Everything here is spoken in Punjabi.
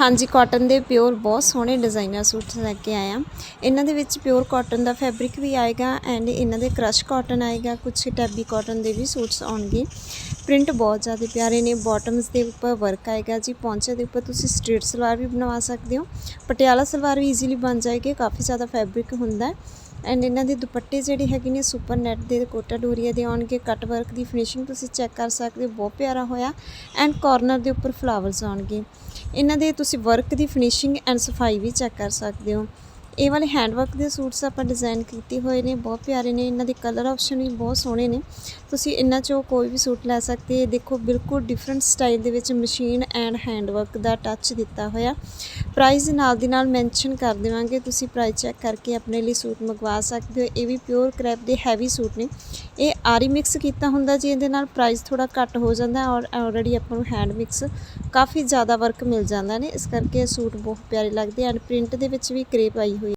ਹਾਂਜੀ ਕਾਟਨ ਦੇ ਪਿਓਰ ਬਹੁਤ ਸੋਹਣੇ ਡਿਜ਼ਾਈਨਰ ਸੂਟ ਲੈ ਕੇ ਆਏ ਆ ਇਹਨਾਂ ਦੇ ਵਿੱਚ ਪਿਓਰ ਕਾਟਨ ਦਾ ਫੈਬਰਿਕ ਵੀ ਆਏਗਾ ਐਂਡ ਇਹਨਾਂ ਦੇ ਕ੍ਰਸ਼ ਕਾਟਨ ਆਏਗਾ ਕੁਝ ਟੈਬੀ ਕਾਟਨ ਦੇ ਵੀ ਸੂਟਸ ਆਉਣਗੇ। ਪ੍ਰਿੰਟ ਬਹੁਤ ਜ਼ਿਆਦਾ ਪਿਆਰੇ ਨੇ ਬਾਟਮਸ ਦੇ ਉੱਪਰ ਵਰਕ ਆਏਗਾ ਜੀ, ਪੌਂਚੇ ਦੇ ਉੱਪਰ ਤੁਸੀਂ ਸਟ੍ਰੇਟ ਸਲਵਾਰ ਵੀ ਬਣਵਾ ਸਕਦੇ ਹੋ। ਪਟਿਆਲਾ ਸਲਵਾਰ ਵੀ ਈਜ਼ੀਲੀ ਬਣ ਜਾਏਗੀ, ਕਾਫੀ ਜ਼ਿਆਦਾ ਫੈਬਰਿਕ ਹੁੰਦਾ ਐਂਡ ਇਹਨਾਂ ਦੇ ਦੁਪੱਟੇ ਜਿਹੜੇ ਹੈਗੇ ਨੇ ਸੁਪਰ ਨੈਟ ਦੇ, ਕੋਟਾ ਡੋਰੀਆ ਦੇ ਆਉਣਗੇ ਕੱਟ ਵਰਕ ਦੀ ਫਿਨਿਸ਼ਿੰਗ ਤੁਸੀਂ ਚੈੱਕ ਕਰ ਸਕਦੇ ਹੋ, ਬਹੁਤ ਪਿਆਰਾ ਹੋਇਆ। ਐਂਡ ਕਾਰਨਰ ਦੇ ਉੱਪਰ ਫਲਾਵਰਸ ਆਉਣਗੇ। ਇਹਨਾਂ ਦੇ ਤੁਸੀਂ ਵਰਕ ਦੀ ਫਿਨਿਸ਼ਿੰਗ ਐਂਡ ਸਫ਼ਾਈ ਵੀ ਚੈੱਕ ਕਰ ਸਕਦੇ ਹੋ। ਇਹ ਵਾਲੇ ਹੈਂਡਵਰਕ ਦੇ ਸੂਟਸ ਆਪਾਂ ਡਿਜ਼ਾਈਨ ਕੀਤੇ ਹੋਏ ਨੇ, ਬਹੁਤ ਪਿਆਰੇ ਨੇ। ਇਹਨਾਂ ਦੇ ਕਲਰ ਆਪਸ਼ਨ ਵੀ ਬਹੁਤ ਸੋਹਣੇ ਨੇ। ਤੁਸੀਂ ਇਹਨਾਂ ਚੋਂ ਕੋਈ ਵੀ ਸੂਟ ਲੈ ਸਕਦੇ ਹੋ। ਦੇਖੋ ਬਿਲਕੁਲ ਡਿਫਰੈਂਟ ਸਟਾਈਲ ਦੇ ਵਿੱਚ ਮਸ਼ੀਨ ਐਂਡ ਹੈਂਡਵਰਕ ਦਾ ਟੱਚ ਦਿੱਤਾ ਹੋਇਆ। ਪ੍ਰਾਈਸ ਨਾਲ ਦੀ ਨਾਲ ਮੈਂਸ਼ਨ ਕਰ ਦੇਵਾਂਗੇ। ਤੁਸੀਂ ਪ੍ਰਾਈਸ ਚੈੱਕ ਕਰਕੇ ਆਪਣੇ ਲਈ ਸੂਟ ਮੰਗਵਾ ਸਕਦੇ ਹੋ। ਇਹ ਵੀ ਪਿਓਰ ਕ੍ਰੈਪ ਦੇ ਹੈਵੀ ਸੂਟ ਨੇ। ਇਹ ਆਰੀ ਮਿਕਸ ਕੀਤਾ ਹੁੰਦਾ ਜੀ, ਇਹਦੇ ਨਾਲ ਪ੍ਰਾਈਸ ਥੋੜਾ ਘੱਟ ਹੋ ਜਾਂਦਾ ਔਰ ਆਲਰੇਡੀ ਆਪਾਂ ਨੂੰ ਹੈਂਡ ਮਿਕਸ ਕਾਫੀ ਜ਼ਿਆਦਾ ਵਰਕ ਮਿਲ ਜਾਂਦਾ ਨੇ। ਇਸ ਕਰਕੇ ਇਹ ਸੂਟ ਬਹੁਤ ਪਿਆਰੇ ਲੱਗਦੇ ਐਂਡ ਪ੍ਰਿੰਟ ਦੇ ਵਿੱਚ ਵੀ ਕਰੇਪ ਆਈ ਹੋਈ